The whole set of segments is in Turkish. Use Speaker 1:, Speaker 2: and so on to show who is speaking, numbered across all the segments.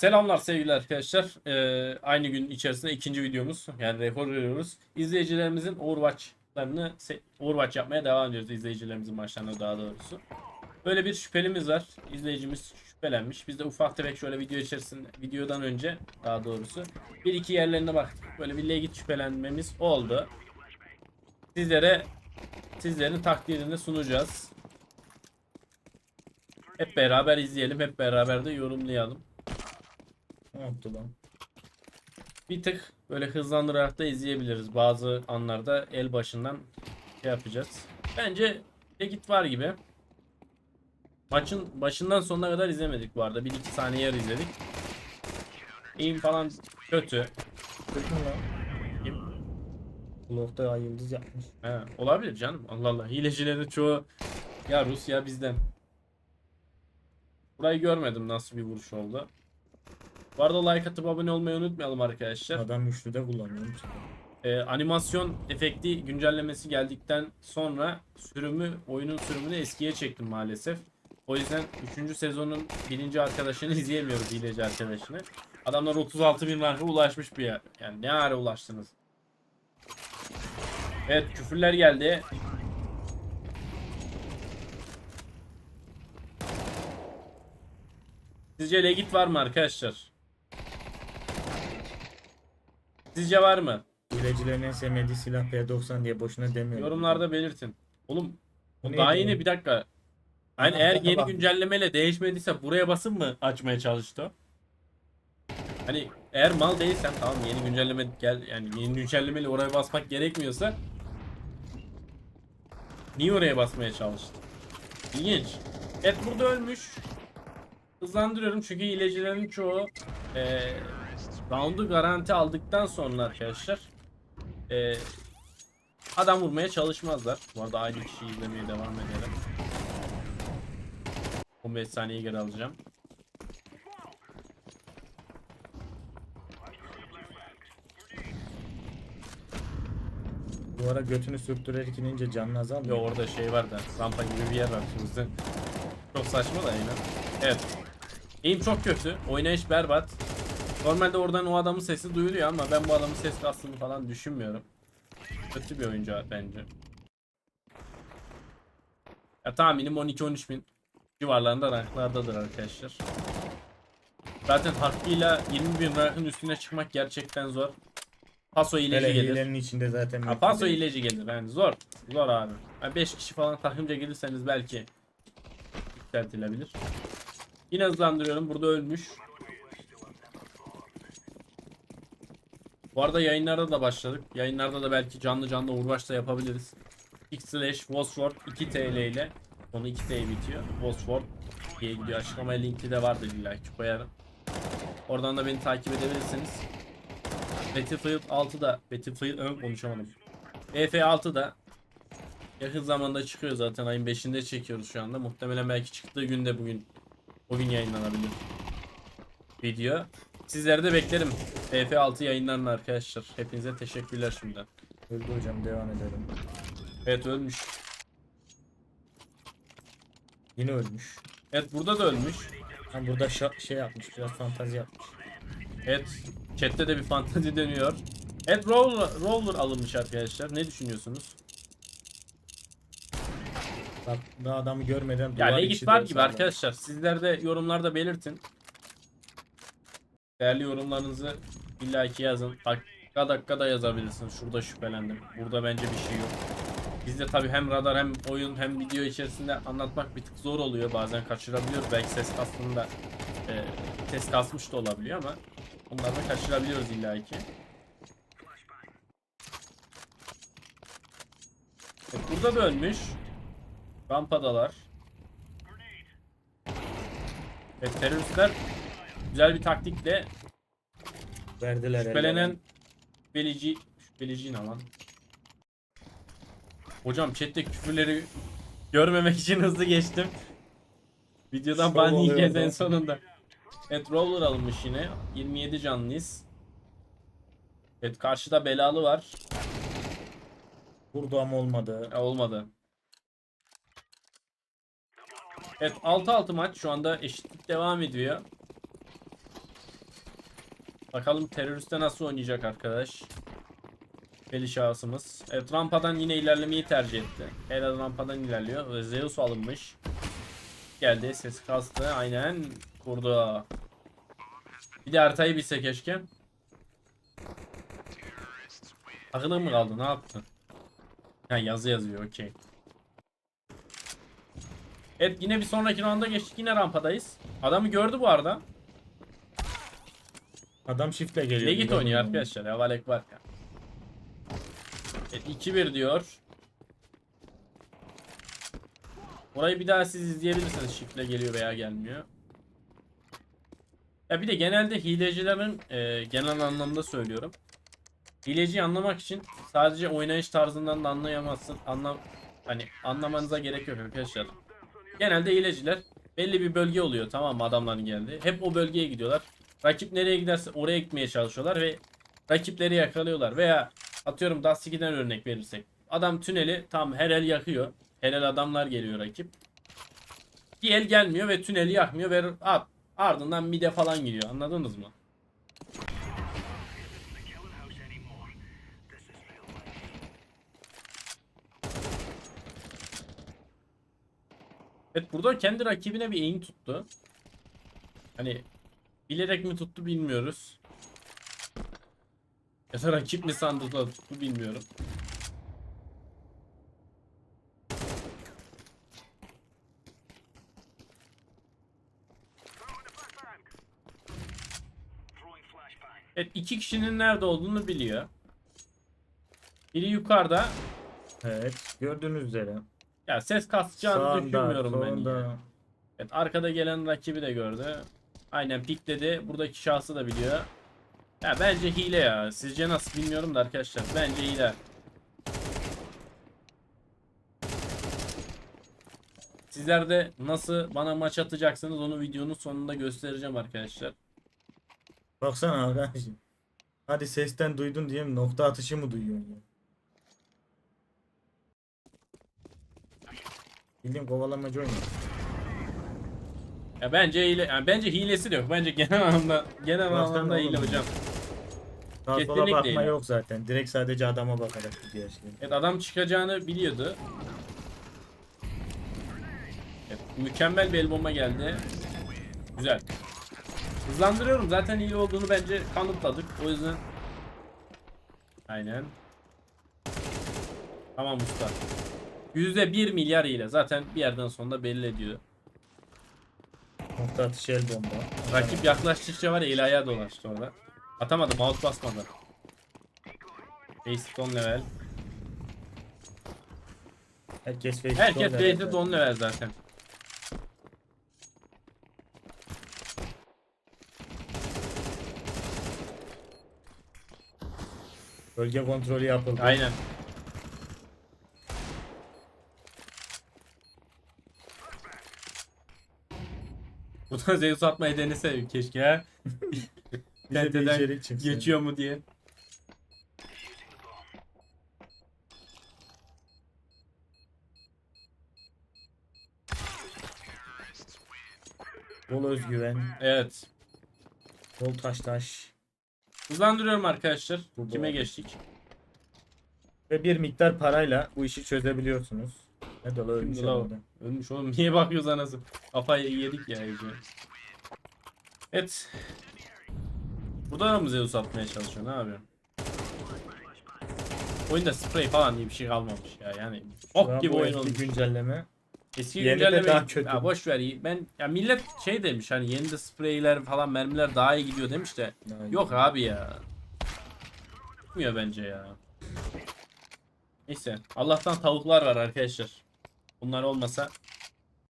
Speaker 1: Selamlar sevgili arkadaşlar. Ee, aynı gün içerisinde ikinci videomuz. Yani rekor veriyoruz. İzleyicilerimizin Overwatch'larını Overwatch yapmaya devam ediyoruz. İzleyicilerimizin maçlarına daha doğrusu. Böyle bir şüphelimiz var. İzleyicimiz şüphelenmiş. Biz de ufak tefek şöyle video içerisinde videodan önce daha doğrusu bir iki yerlerine baktık. Böyle bir legit şüphelenmemiz oldu. Sizlere sizlerin takdirini sunacağız. Hep beraber izleyelim, hep beraber de yorumlayalım.
Speaker 2: Ne yaptı lan?
Speaker 1: Bir tık böyle hızlandırarak da izleyebiliriz. Bazı anlarda el başından şey yapacağız. Bence legit var gibi. Maçın başından sonuna kadar izlemedik bu arada. Bir iki saniye yer izledik. Eğim falan kötü.
Speaker 2: Kötü mü lan? Ay yıldız yapmış.
Speaker 1: He, olabilir canım. Allah Allah. Hilecilerin çoğu ya Rus ya bizden. Burayı görmedim nasıl bir vuruş oldu. Bu arada like atıp abone olmayı unutmayalım arkadaşlar.
Speaker 2: Adam üçlüde kullanıyorum.
Speaker 1: Ee, animasyon efekti güncellemesi geldikten sonra sürümü oyunun sürümünü eskiye çektim maalesef. O yüzden 3. sezonun birinci arkadaşını izleyemiyoruz hileci arkadaşını. Adamlar 36 bin ranka ulaşmış bir yer. Yani ne ara ulaştınız? Evet küfürler geldi. Sizce legit var mı arkadaşlar? Sizce var mı?
Speaker 2: Hilecilerin en sevmediği silah P90 diye boşuna demiyorum.
Speaker 1: Yorumlarda belirtin. Oğlum
Speaker 2: Bu
Speaker 1: daha yeni bir dakika. Hani
Speaker 2: Aha,
Speaker 1: eğer yeni
Speaker 2: bak.
Speaker 1: güncellemeyle değişmediyse buraya basın mı açmaya çalıştı? Hani eğer mal değilsen tamam yeni güncelleme gel yani yeni güncellemeyle oraya basmak gerekmiyorsa niye oraya basmaya çalıştı? İlginç. Evet burada ölmüş. Hızlandırıyorum çünkü hilecilerin çoğu eee roundu garanti aldıktan sonra arkadaşlar eee adam vurmaya çalışmazlar. Bu arada aynı kişiyi izlemeye devam edelim. 15 saniye geri alacağım.
Speaker 2: Bu ara götünü sürttürerek inince canını
Speaker 1: Yo
Speaker 2: azalmıyor.
Speaker 1: orada şey var da rampa gibi bir yer var şimdi. Çok saçma da yine. Evet. Aim çok kötü. Oynayış berbat. Normalde oradan o adamın sesi duyuluyor ama ben bu adamın ses kastını falan düşünmüyorum. Kötü bir oyuncu bence. Ya tahminim 12-13 bin civarlarında ranklardadır arkadaşlar. Zaten hakkıyla 20 bin rankın üstüne çıkmak gerçekten zor. Paso ileci
Speaker 2: Hele
Speaker 1: gelir.
Speaker 2: içinde zaten.
Speaker 1: Ha, paso
Speaker 2: değil.
Speaker 1: ilacı gelir yani zor. Zor abi. 5 kişi falan takımca gelirseniz belki yükseltilebilir. Yine hızlandırıyorum. Burada ölmüş. Bu arada yayınlarda da başladık. Yayınlarda da belki canlı canlı Overwatch da yapabiliriz. X slash Wosford 2 TL ile sonu 2 TL bitiyor. Wosford diye gidiyor. Açıklamaya linki de vardır illa ki koyarım. Oradan da beni takip edebilirsiniz. Battlefield 6'da Battlefield ön konuşamadım. BF6'da yakın zamanda çıkıyor zaten ayın 5'inde çekiyoruz şu anda. Muhtemelen belki çıktığı günde bugün o gün yayınlanabilir video. Sizleri de beklerim. BF6 yayınlarına arkadaşlar. Hepinize teşekkürler şimdiden.
Speaker 2: Öldü hocam devam edelim.
Speaker 1: Evet ölmüş.
Speaker 2: Yine ölmüş.
Speaker 1: Evet burada da ölmüş.
Speaker 2: Ha burada şey yapmış biraz fantazi yapmış.
Speaker 1: Evet chatte de bir fantazi dönüyor. Evet roller, roller alınmış arkadaşlar. Ne düşünüyorsunuz?
Speaker 2: Bak daha adamı görmeden
Speaker 1: Ya
Speaker 2: duvar
Speaker 1: legit
Speaker 2: içi
Speaker 1: var
Speaker 2: de
Speaker 1: gibi arkadaşlar. Sizler de yorumlarda belirtin. Değerli yorumlarınızı illaki yazın. Dakika dakika da yazabilirsiniz. Şurada şüphelendim. Burada bence bir şey yok. Bizde tabi hem radar hem oyun hem video içerisinde anlatmak bir tık zor oluyor. Bazen kaçırabiliyoruz. Belki ses kastında e, ses kasmış da olabiliyor ama bunları da kaçırabiliyoruz illaki. Evet, burada da ölmüş. Rampadalar. Evet teröristler güzel bir taktikle
Speaker 2: Verdiler
Speaker 1: şüphelenen şüphelici şüphelici ne lan? Hocam chatte küfürleri görmemek için hızlı geçtim. Videodan
Speaker 2: Şov
Speaker 1: ban yiyeceğiz en sonunda. Evet roller alınmış yine. 27 canlıyız. Evet karşıda belalı var.
Speaker 2: Vurdu ama olmadı.
Speaker 1: Ya, olmadı. Evet 6-6 maç şu anda eşitlik devam ediyor. Bakalım teröriste nasıl oynayacak arkadaş. Beli şahsımız. Evet rampadan yine ilerlemeyi tercih etti. Helal rampadan ilerliyor. Ve Zeus alınmış. Geldi sesi kastı. Aynen vurdu. Bir de haritayı bilse keşke. Aklına mı kaldı? Ne yaptın? Ha yazı yazıyor. Okey. Evet yine bir sonraki rounda geçtik. Yine rampadayız. Adamı gördü bu arada.
Speaker 2: Adam shiftle geliyor.
Speaker 1: Legit oynuyor arkadaşlar. ya Valek var ya. Evet 2-1 diyor. Orayı bir daha siz izleyebilirsiniz. Şifle geliyor veya gelmiyor. Ya bir de genelde hilecilerin e, genel anlamda söylüyorum. Hileciyi anlamak için sadece oynayış tarzından da anlayamazsın. Anlam hani anlamanıza gerek yok arkadaşlar. Genelde hileciler belli bir bölge oluyor tamam mı adamların geldi. Hep o bölgeye gidiyorlar. Rakip nereye giderse oraya gitmeye çalışıyorlar ve rakipleri yakalıyorlar. Veya atıyorum Dust 2'den örnek verirsek. Adam tüneli tam her el yakıyor. Her el adamlar geliyor rakip. Bir el gelmiyor ve tüneli yakmıyor ve at, ardından mide falan gidiyor. Anladınız mı? Evet burada kendi rakibine bir eğim tuttu. Hani bilerek mi tuttu bilmiyoruz. Ya da rakip mi sandı da tuttu bilmiyorum. Evet iki kişinin nerede olduğunu biliyor. Biri yukarıda.
Speaker 2: Evet. Gördüğünüz üzere.
Speaker 1: Ya ses kasacağını
Speaker 2: Sağında,
Speaker 1: düşünmüyorum ben.
Speaker 2: solunda.
Speaker 1: ya. Evet arkada gelen rakibi de gördü. Aynen pikledi. Buradaki şahsı da biliyor. Ya bence hile ya. Sizce nasıl bilmiyorum da arkadaşlar. Bence hile. Sizler de nasıl bana maç atacaksınız onu videonun sonunda göstereceğim arkadaşlar.
Speaker 2: Baksana arkadaşım. Hadi sesten duydun diye nokta atışı mı duyuyorsun ya? Bildiğin kovalamacı oynuyor.
Speaker 1: Ya bence hile, yani bence hilesi de yok. Bence genel anlamda genel
Speaker 2: Baksana
Speaker 1: anlamda hile
Speaker 2: oğlum.
Speaker 1: hocam.
Speaker 2: Sağa sola
Speaker 1: Kesinlikle
Speaker 2: bakma
Speaker 1: değil.
Speaker 2: yok zaten. Direkt sadece adama bakarak gidiyor her şey.
Speaker 1: Evet adam çıkacağını biliyordu. Evet, mükemmel bir el bomba geldi. Güzel. Hızlandırıyorum. Zaten iyi olduğunu bence kanıtladık. O yüzden Aynen. Tamam usta. %1 milyar ile zaten bir yerden sonra belli ediyor.
Speaker 2: Nokta atışı el bomba.
Speaker 1: Rakip yaklaştıkça var ya el ayağa dolaştı orada. Atamadı mouse basmadı. Basic 10 level.
Speaker 2: Herkes face
Speaker 1: Herkes
Speaker 2: zaten.
Speaker 1: 10 level zaten.
Speaker 2: Bölge kontrolü yapıldı.
Speaker 1: Aynen. Buradan Zeus atmayı denese keşke.
Speaker 2: Bize de
Speaker 1: Tenteden
Speaker 2: içerik çıksın.
Speaker 1: Geçiyor mu diye.
Speaker 2: Bol özgüven.
Speaker 1: Evet.
Speaker 2: Bol taş taş.
Speaker 1: Hızlandırıyorum arkadaşlar.
Speaker 2: Bu
Speaker 1: Kime
Speaker 2: doğru.
Speaker 1: geçtik?
Speaker 2: Ve bir miktar parayla bu işi çözebiliyorsunuz. Ne dolu ölmüş
Speaker 1: Şimdi la-
Speaker 2: herhalde.
Speaker 1: Ölmüş oğlum. Niye bakıyoruz anasını? Kafayı yedik ya iyice. Evet. Burada da mı Zeus atmaya çalışıyor? Ne yapıyor? Oyunda sprey falan diye bir şey kalmamış ya. Yani ok gibi
Speaker 2: bu
Speaker 1: oyun
Speaker 2: eski
Speaker 1: olmuş.
Speaker 2: güncelleme.
Speaker 1: Eski
Speaker 2: Yeni de
Speaker 1: güncelleme
Speaker 2: daha kötü.
Speaker 1: Ya boş ver. iyi. Ben ya millet şey demiş hani yeni de spreyler falan mermiler daha iyi gidiyor demiş de
Speaker 2: iyi.
Speaker 1: yok abi ya. Gitmiyor bence ya. Neyse Allah'tan tavuklar var arkadaşlar. Bunlar olmasa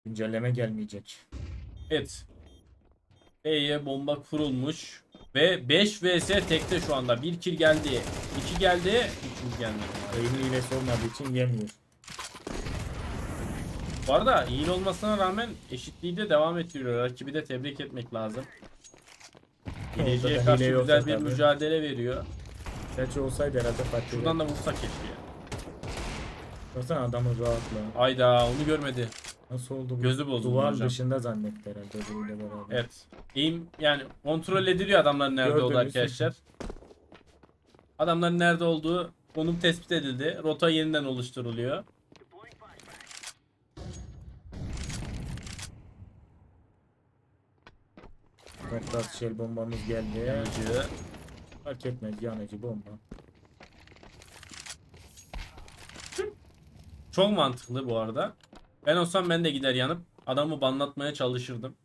Speaker 2: Güncelleme gelmeyecek.
Speaker 1: evet. B'ye bomba kurulmuş ve 5 vs tekte şu anda. 1 kill geldi. 2 geldi. 3 gelmedi.
Speaker 2: Oyun hilesi olmadığı için yemiyor.
Speaker 1: Bu arada iyi olmasına rağmen eşitliği de devam ettiriyor. Rakibi de tebrik etmek lazım. Hileciye karşı güzel bir
Speaker 2: tabii.
Speaker 1: mücadele veriyor.
Speaker 2: Gerçi olsaydı herhalde farklı.
Speaker 1: Şuradan da vursak keşke.
Speaker 2: Baksana adamın rahatlığı.
Speaker 1: Ayda onu görmedi.
Speaker 2: Nasıl oldu bu?
Speaker 1: Gözü bozuldu
Speaker 2: Duvar
Speaker 1: hocam.
Speaker 2: dışında zannetti herhalde öbürüyle beraber.
Speaker 1: Evet. Eğim yani kontrol ediliyor adamların nerede olduğu
Speaker 2: Gördünüz.
Speaker 1: arkadaşlar. Adamların nerede olduğu konum tespit edildi. Rota yeniden oluşturuluyor.
Speaker 2: Nokta el bombamız geldi.
Speaker 1: Yanıcı.
Speaker 2: Fark etmez yanıcı bomba.
Speaker 1: Çok mantıklı bu arada. Ben olsam ben de gider yanıp adamı banlatmaya çalışırdım.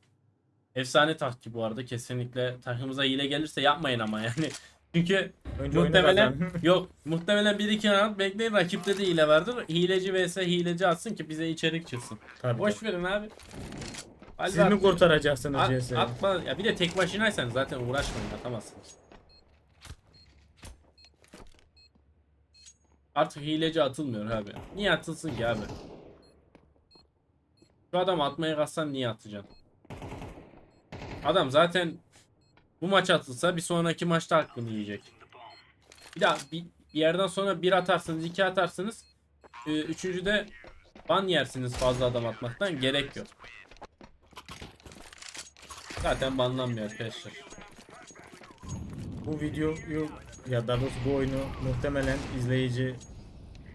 Speaker 1: Efsane taktik bu arada kesinlikle takımıza hile gelirse yapmayın ama yani. Çünkü
Speaker 2: Önce
Speaker 1: muhtemelen yok muhtemelen 1-2 round bekleyin rakipte de hile vardır. Hileci vs hileci atsın ki bize içerik çıksın.
Speaker 2: Tabii,
Speaker 1: Boş
Speaker 2: tabii.
Speaker 1: verin abi.
Speaker 2: Siz mi kurtaracaksınız
Speaker 1: At, atma. Ya bir de tek başınaysan zaten uğraşmayın atamazsınız. Artık hileci atılmıyor abi. Niye atılsın ki abi? Şu adam atmaya kalksan niye atacaksın? Adam zaten bu maç atılsa bir sonraki maçta hakkını yiyecek. Bir daha bir bir yerden sonra bir atarsınız, iki atarsınız. Ee, Üçüncüde ban yersiniz fazla adam atmaktan. Gerek yok. Zaten banlanmıyor arkadaşlar.
Speaker 2: Bu videoyu ya daha doğrusu bu oyunu muhtemelen izleyici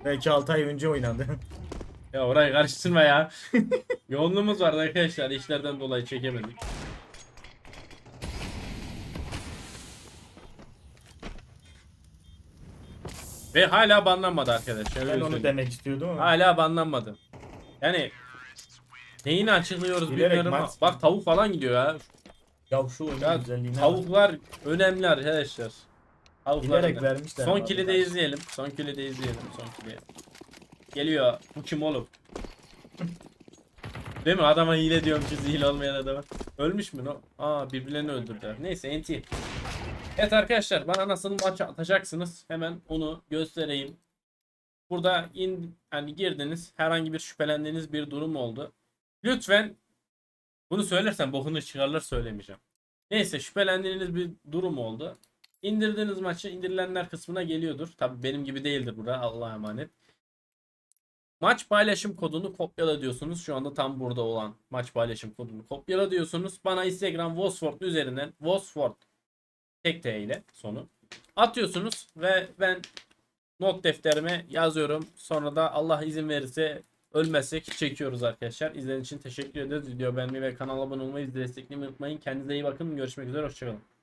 Speaker 2: belki 6 ay önce oynadı.
Speaker 1: Ya orayı karıştırma ya. Yoğunluğumuz vardı arkadaşlar. işlerden dolayı çekemedik. Ve hala banlanmadı arkadaşlar.
Speaker 2: ben
Speaker 1: öyle
Speaker 2: onu
Speaker 1: söyleyeyim.
Speaker 2: demek istiyordum ama.
Speaker 1: Hala banlanmadı. Yani neyini açıklıyoruz
Speaker 2: Bilerek
Speaker 1: bilmiyorum ama
Speaker 2: maç-
Speaker 1: bak tavuk falan gidiyor ya.
Speaker 2: Ya şu oyunun
Speaker 1: Ya
Speaker 2: güzelliğine bak.
Speaker 1: Tavuklar önemli arkadaşlar.
Speaker 2: Bilerek vermişler.
Speaker 1: Son kili de izleyelim. Son kili de izleyelim. Son kili. Geliyor. Bu kim oğlum? Değil mi? Adama hile diyorum ki hile olmayan adama. Ölmüş mü? No? Aa birbirlerini öldürdüler. Neyse NT. Evet arkadaşlar bana nasıl maç atacaksınız? Hemen onu göstereyim. Burada in, hani girdiniz. Herhangi bir şüphelendiğiniz bir durum oldu. Lütfen bunu söylersem bokunu çıkarlar söylemeyeceğim. Neyse şüphelendiğiniz bir durum oldu. İndirdiğiniz maçı indirilenler kısmına geliyordur. Tabi benim gibi değildir bura. Allah'a emanet. Maç paylaşım kodunu kopyala diyorsunuz. Şu anda tam burada olan maç paylaşım kodunu kopyala diyorsunuz. Bana Instagram Vosford üzerinden Vosford tek T ile sonu atıyorsunuz ve ben not defterime yazıyorum. Sonra da Allah izin verirse ölmezsek çekiyoruz arkadaşlar. İzlediğiniz için teşekkür ederiz. Video beğenmeyi ve kanala abone olmayı, desteklemeyi unutmayın. Kendinize iyi bakın. Görüşmek üzere. Hoşçakalın.